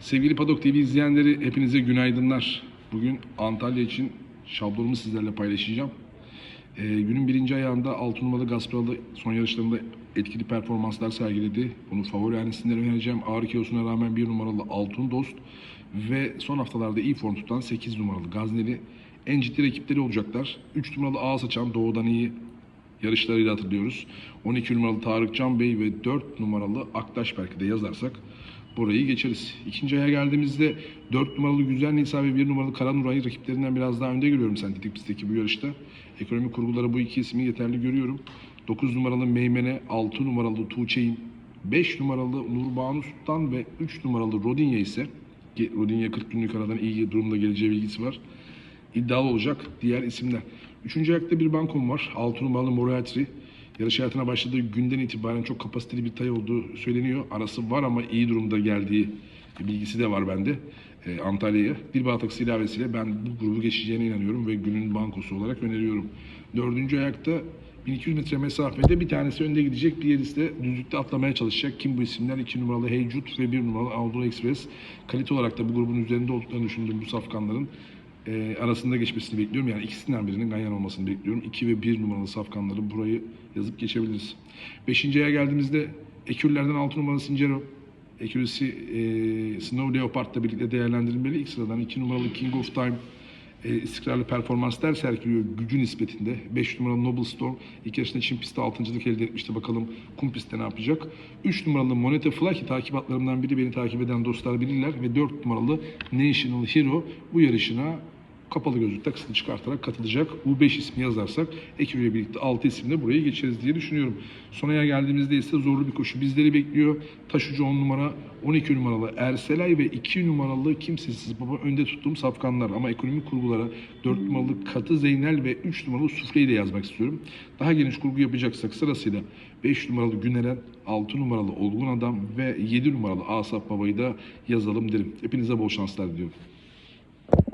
Sevgili Padok TV izleyenleri hepinize günaydınlar. Bugün Antalya için şablonumu sizlerle paylaşacağım. Ee, günün birinci ayağında 6 numaralı Gasparalı son yarışlarında etkili performanslar sergiledi. Bunu favori hanesinde önereceğim. Ağrı kilosuna rağmen 1 numaralı Altın Dost ve son haftalarda iyi form tutan 8 numaralı Gazneli en ciddi rakipleri olacaklar. 3 numaralı Ağız Açan Doğu'dan iyi yarışlarıyla hatırlıyoruz. 12 numaralı Tarık Can Bey ve 4 numaralı Aktaş belki de yazarsak burayı geçeriz. İkinci aya geldiğimizde 4 numaralı Güzel Nisa ve 1 numaralı Kara Nuray'ı rakiplerinden biraz daha önde görüyorum sentetik pistteki bu yarışta. Ekonomik kurgulara bu iki ismi yeterli görüyorum. 9 numaralı Meymene, 6 numaralı Tuğçe'yim, 5 numaralı Nurbanu Sultan ve 3 numaralı Rodinya ise ki Rodinya 40 günlük aradan iyi durumda geleceği bilgisi var iddialı olacak diğer isimler. Üçüncü ayakta bir bankom var. 6 numaralı Moriarty. Yarış hayatına başladığı günden itibaren çok kapasiteli bir tay olduğu söyleniyor. Arası var ama iyi durumda geldiği bilgisi de var bende. Ee, Antalya'ya. Bir Baltaksı ilavesiyle ben bu grubu geçeceğine inanıyorum ve günün bankosu olarak öneriyorum. Dördüncü ayakta 1200 metre mesafede bir tanesi önde gidecek, diğeri ise düzlükte atlamaya çalışacak. Kim bu isimler? 2 numaralı Heycut ve 1 numaralı Anadolu Express. Kalite olarak da bu grubun üzerinde olduklarını düşündüğüm bu safkanların e, arasında geçmesini bekliyorum. Yani ikisinden birinin ganyan olmasını bekliyorum. 2 ve 1 numaralı safkanları burayı yazıp geçebiliriz. Beşinciye geldiğimizde Ekürlerden 6 numaralı Sincero. Ekürisi e, Snow Leopard'la birlikte değerlendirilmeli. İlk sıradan 2 numaralı King of Time e, istikrarlı performanslar sergiliyor gücü nispetinde. 5 numaralı Noble Storm ilk yarışında Çin pistte 6.lık elde etmişti. Bakalım kum pistte ne yapacak. 3 numaralı Monete Fly ki takip atlarımdan biri beni takip eden dostlar bilirler. Ve 4 numaralı National Hero bu yarışına kapalı gözlükte kısını çıkartarak katılacak. U5 ismi yazarsak ekibiyle birlikte 6 isimle burayı geçeriz diye düşünüyorum. Sonaya geldiğimizde ise zorlu bir koşu bizleri bekliyor. Taşucu 10 numara, 12 numaralı Erselay ve 2 numaralı kimsesiz baba önde tuttuğum safkanlar. Ama ekonomik kurgulara 4 numaralı Katı Zeynel ve 3 numaralı Sufre'yi de yazmak istiyorum. Daha geniş kurgu yapacaksak sırasıyla 5 numaralı Güneren, 6 numaralı Olgun Adam ve 7 numaralı Asap Baba'yı da yazalım derim. Hepinize bol şanslar diliyorum.